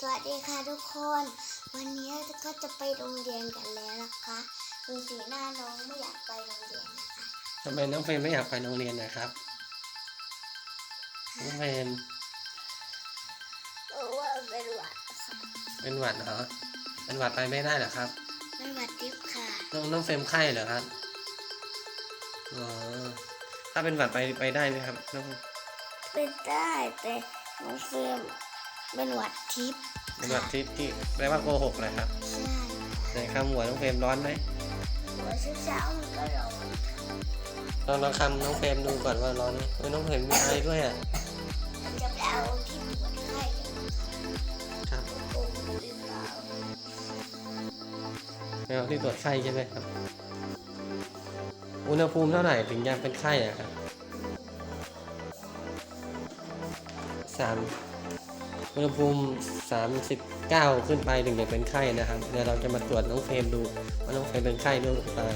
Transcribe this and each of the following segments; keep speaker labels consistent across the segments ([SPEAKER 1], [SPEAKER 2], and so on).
[SPEAKER 1] สวัสดีค่ะทุกคน วันนี้ก็จะไปโรงเรียนกันแล้วนะคะดูสีหน้าน้องไม่อยากไปโรงเรียนนะคะ
[SPEAKER 2] ทำไมน้องเฟรมไม่อยากไปโรงเรียนนะครับ น้องเฟรม
[SPEAKER 1] เพราะว่าเป็นหวัดค่ะ
[SPEAKER 2] เป็นหวัดเหรอ เป็นหวัดไปไม่ได้เหรอครับ
[SPEAKER 1] เป็นหวัดทิพย์ค่ะ
[SPEAKER 2] น้องน้องเฟรมไข้เหรอครับ อ๋อ ถ้าเป็นหวัดไปไปได้ไหมครับน้อง
[SPEAKER 1] เป็นได้แต่น้องเฟรม เป็นหวัดทิพย์
[SPEAKER 2] เป็นหวัดที่ที่แปลว่าโกหกเลยครับ
[SPEAKER 1] ใช่
[SPEAKER 2] ในคำหัวน้องเฟรมร้อนไหม
[SPEAKER 1] หัวเช้าๆมันก็ร้อน
[SPEAKER 2] ลองลองคำน้องเฟรมดูก่อนว่าร้อนไหมเฮ้ยน้องเฟรมมีไอด้วยอะ
[SPEAKER 1] มันจะไปเอาที่ตรวจไข้กันนะคะ
[SPEAKER 2] ครับ
[SPEAKER 1] โกหกหรือเปล่า
[SPEAKER 2] ไปเอาที่ตรวจไข้ใช่ไหมครับ อุณหภูมิเท่าไหร่ถึงจะเป็นไข้อะครับสาม อุณหภูมิสามสิบเก้าขึ้นไปถึงจะเป็นไข้นะครับ เดี๋ยวเราจะมาตรวจน้องเฟรมดูว่าน้องเฟรมเป็นไข้ด้วยหรือเปล่า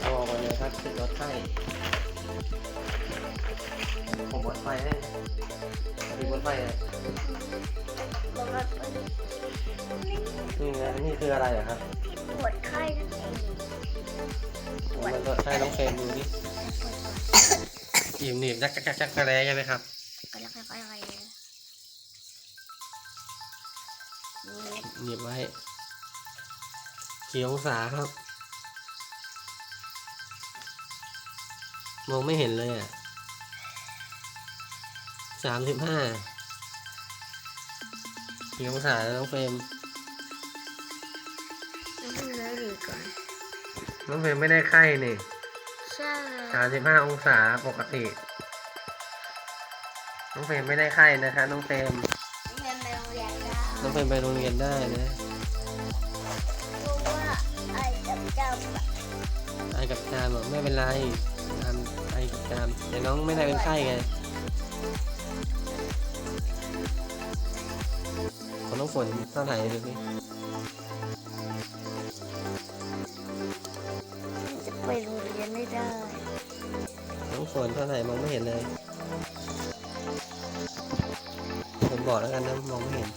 [SPEAKER 2] เอาออกมาเลยครับติดรถไข้ผมบดไฟให้ดีบดไฟอะ
[SPEAKER 1] แล้วก็ไป
[SPEAKER 2] นี่ไงนี่คืออะไรอะครับ
[SPEAKER 1] ที่ ตรวจไข้นั่นเอง
[SPEAKER 2] มันตรวจไข้น้องเฟรมดูดิอิ่มหนีบจักจักจักจักระแรใช่ไหมครับ
[SPEAKER 1] ก็แล้วค่อยๆอะไร
[SPEAKER 2] หนีบไว้กี่องศาครับ มองไม่เห็นเลยอะสามสิบห้ากี่องศาแล้วน้องเฟรม
[SPEAKER 1] ก่อน
[SPEAKER 2] น้องเฟรมไม่ได้ไข้นี่
[SPEAKER 1] ใช่
[SPEAKER 2] สามสิบห้าองศาปกติ น้องเฟรมไม่ได้ไข้นะคะน้องเฟรม
[SPEAKER 1] เรียนในโรงเรียนได้
[SPEAKER 2] น้องเฟรมไปโรงเรียนได้นะ
[SPEAKER 1] เพราะว่าไอ้กับเจ้าแบบ
[SPEAKER 2] ไอกับจามบอกไม่เป็นไรจามไอกับจามแต่น้องไม่ได้เป็นไข้ไงของน้องฝนเท่าไหร่ดูสิ
[SPEAKER 1] น้
[SPEAKER 2] องฝนเท่าไหร่มองไม่เห็นเลย ผมบอกแล้วกันนะมองไม่เห็น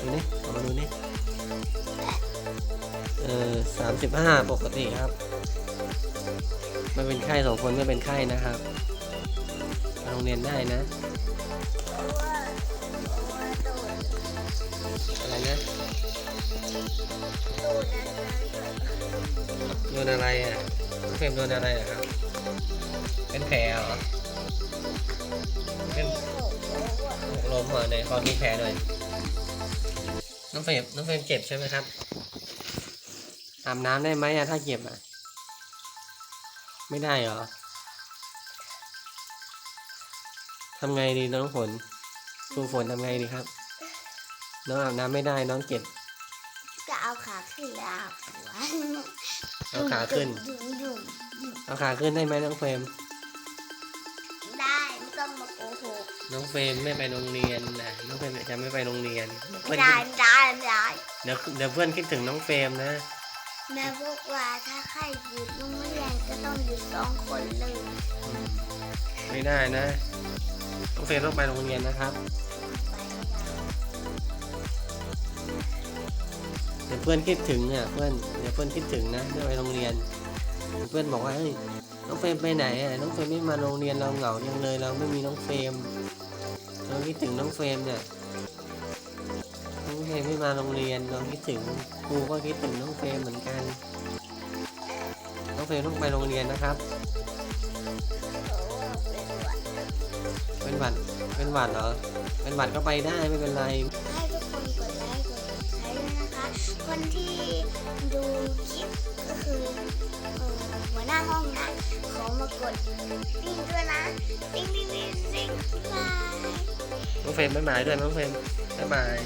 [SPEAKER 2] ดูนี่ออกมาดูนี่เออสามสิบห้าปกติครับไม่เป็นไข้สองคนไม่เป็นไข้นะครับโรงเรียนได้นะ อะไรนะโดนอะไรอะเฟรมโดนอะไรอะครับ เป็นแผลเหรอเป็นหกล้มเหรอในคอดูแผลหน่อย น้องเฟรมน้องเฟรมเจ็บใช่ไหมครับ อาบน้ำได้ไหมอะถ้าเจ็บอะไม่ได้เหรอทำไงดีน้องฝนครูฝนทำไงดีครับ น้องอาบน้ำไม่ได้น้องเจ็บ
[SPEAKER 1] ก็เอาขาขึ้นแล้วหัว
[SPEAKER 2] เอาขาขึ้น
[SPEAKER 1] ดุ่มดุ่ม
[SPEAKER 2] เอาขาขึ้นได้ไหมน้องเฟรม น้องเฟรมไม่ไปโรงเรียนนะน้องเฟรมจะไม่ไปโรงเรียนเพื่อน
[SPEAKER 1] ได้ได้ได้
[SPEAKER 2] เดี๋ยวเดี๋ยวเพื่อนคิดถึงน้องเฟรมนะ
[SPEAKER 1] แม่บอกว่าถ้าใครหยุดโรงเรียนก็ต้องหยุดสองคนเลย
[SPEAKER 2] อืมไม่ได้นะน้องเฟรมต้องไปโรงเรียนนะครับ
[SPEAKER 1] ไปไม่ได้
[SPEAKER 2] เดี๋ยวเพื่อนคิดถึงอะเพื่อนเดี๋ยวเพื่อนคิดถึงนะไม่ไปโรงเรียน เพื่อนบอกว่าเฮ้ยน้องเฟรมไปไหนอะน้องเฟรมไม่มาโรงเรียนเราเหงาจังเลย เราไม่มีน้องเฟรมเราคิดถึงน้องเฟรมเนี่ยน้องเฟรมไม่มาโรงเรียนเราคิดถึงครูก็คิดถึงน้องเฟรมเหมือนกัน น้องเฟรมต้องไปโรงเรียนนะครับ
[SPEAKER 1] เป็นหวัด
[SPEAKER 2] เป็นหวัดเป็นหวัดเหรอเป็นหวัดก็ไปได้ไม่เป็นไร
[SPEAKER 1] ให้ทุกคนกดไลค์กดแชร์ด้วยนะคะ คนที่ดูคลิป ก็คือหัวหน้าห้องนะขอมากดติ้งด้วยนะติ้งติ้งติ้งติ้งบาย
[SPEAKER 2] น้องเฟรมบ๊ายบายด้วยน้องเฟรมบ๊ายบาย